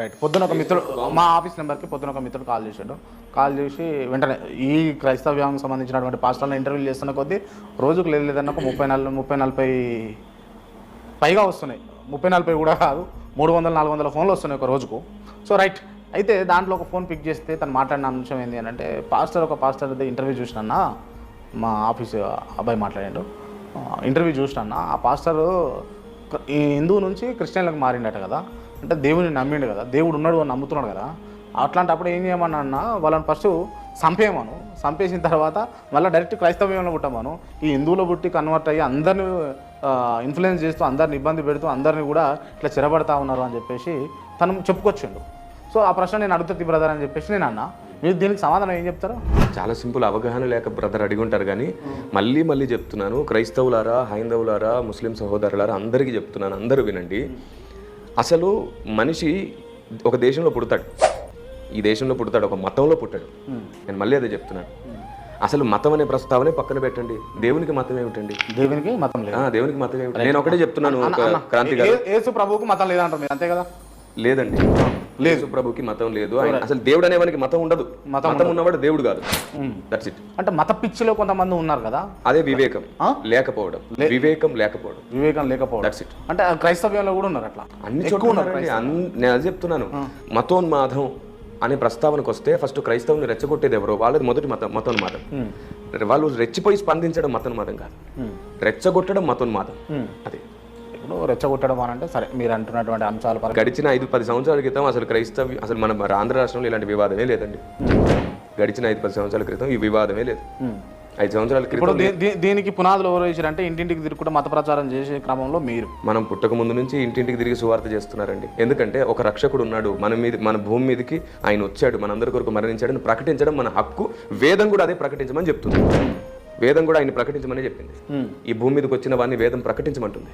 Right పొద్దున ఒక మిత్రుడు మా ఆఫీస్ నెంబర్కి పొద్దున ఒక మిత్రుడు కాల్ చేశాడు. కాల్ చేసి వెంటనే ఈ క్రైస్తవ్యానికి సంబంధించినటువంటి పాస్టర్లను ఇంటర్వ్యూ చేస్తున్న కొద్దీ రోజుకు లేదు లేదన్న ఒక ముప్పై నలభై ముప్పై నలభై పైగా వస్తున్నాయి. ముప్పై నలభై కూడా కాదు. మూడు వందల నాలుగు వందల ఫోన్లు వస్తున్నాయి ఒక రోజుకు. So right. అయితే దాంట్లో ఒక ఫోన్ పిక్ చేస్తే తను మాట్లాడిన అంశం ఏంటి అని అంటే పాస్టర్ ఒక పాస్టర్ ఇంటర్వ్యూ చూసినా మా ఆఫీస్ అబ్బాయి మాట్లాడాడు. ఇంటర్వ్యూ చూసినా ఆ పాస్టర్ ఈ హిందూ నుంచి క్రిస్టియన్లకు మారిండట కదా. అంటే దేవుని నమ్మిండు కదా దేవుడు ఉన్నాడు అని నమ్ముతున్నాడు కదా అట్లాంటప్పుడు ఏం చేయమన్నా అన్న వాళ్ళని ఫస్ట్ చంపేయమను. చంపేసిన తర్వాత మళ్ళీ డైరెక్ట్ క్రైస్తవ్యంలో పుట్టమను. ఈ హిందువులో పుట్టి కన్వర్ట్ అయ్యి అందరిని ఇన్ఫ్లుయెన్స్ చేస్తూ అందరిని ఇబ్బంది పెడుతూ అందరిని కూడా ఇట్లా చెరబడతా ఉన్నారు అని చెప్పేసి తను చెప్పుకొచ్చిండు. సో ఆ ప్రశ్న నేను అడుగుతుంది బ్రదర్ అని చెప్పేసి నేను అన్న. మీరు దీనికి సమాధానం ఏం చెప్తారు? చాలా సింపుల్ అవగాహన లేక బ్రదర్ అడిగి ఉంటారు కానీ మళ్ళీ మళ్ళీ చెప్తున్నాను. క్రైస్తవులారా హైందవులారా ముస్లిం సహోదరులారా అందరికీ చెప్తున్నాను. అందరూ వినండి. అసలు మనిషి ఒక దేశంలో పుడతాడు. ఈ దేశంలో పుడతాడు ఒక మతంలో పుట్టాడు. నేను మళ్ళీ అదే చెప్తున్నాను. అసలు మతం అనే ప్రస్తావనే పక్కన పెట్టండి. దేవునికి మతం ఏమిటండి? దేవునికి మతం లేదు. దేవునికి మతం ఏమిటి? నేను ఒకటే చెప్తున్నాను క్రాంతి గారు. ప్రభువుకు మతం లేదంటారు అంతే కదా? లేదండి. లేదు. ప్రభుకి మతం లేదు. ఆయన అసలు దేవుడు అనేవానికి మతం ఉండదు. మతం ఉన్నవాడు దేవుడు కాదు. దట్స్ ఇట్ అంటే మత పిచ్చిలో కొంతమంది ఉన్నారు కదా? అదే వివేకం. లేకపోవడం. వివేకం లేకపోవడం. వివేకం లేకపోవడం. దట్స్ ఇట్ అంటే క్రైస్తవ్యంలో కూడా ఉన్నారు అట్లా? అన్ని చోట్ల నేను అది చెప్తున్నాను. మతోన్మాదం అనే ప్రస్తావనకు వస్తే ఫస్ట్ క్రైస్తవుని రెచ్చగొట్టేది ఎవరో? వాళ్ళది మొదటి మతం మతోన్మాదం. వాళ్ళు రెచ్చిపోయి స్పందించడం మతోన్మాదం కాదు. రెచ్చగొట్టడం మతోన్మాదం. అది. ఇప్పుడు రెచ్చగొట్టడం అని అంటే సరే మీరు అంటున్నటువంటి అంశాల గడిచిన ఐదు పది సంవత్సరాల క్రితం అసలు క్రైస్తవ అసలు మన ఆంధ్ర రాష్ట్రంలో ఇలాంటి వివాదమే లేదండి. గడిచిన ఐదు పది సంవత్సరాల క్రితం ఈ వివాదమే లేదు. ఐదు సంవత్సరాల క్రితం దీనికి పునాదులు ఎవరు వేసారంటే ఇంటింటికి తిరుగుకుంటూ మత ప్రచారం చేసే క్రమంలో మీరు. మనం పుట్టక ముందు నుంచి ఇంటింటికి తిరిగి సువార్త చేస్తున్నారండి. ఎందుకంటే ఒక రక్షకుడు ఉన్నాడు మన మీద మన భూమి మీదకి ఆయన వచ్చాడు మనందరి కొరకు మరణించాడని ప్రకటించడం మన హక్కు. వేదం కూడా అదే ప్రకటించమని చెప్తుంది. వేదం కూడా ఆయన ప్రకటించమని చెప్పింది. ఈ భూమి మీదకి వచ్చిన వాడిని వేదం ప్రకటించమంటుంది.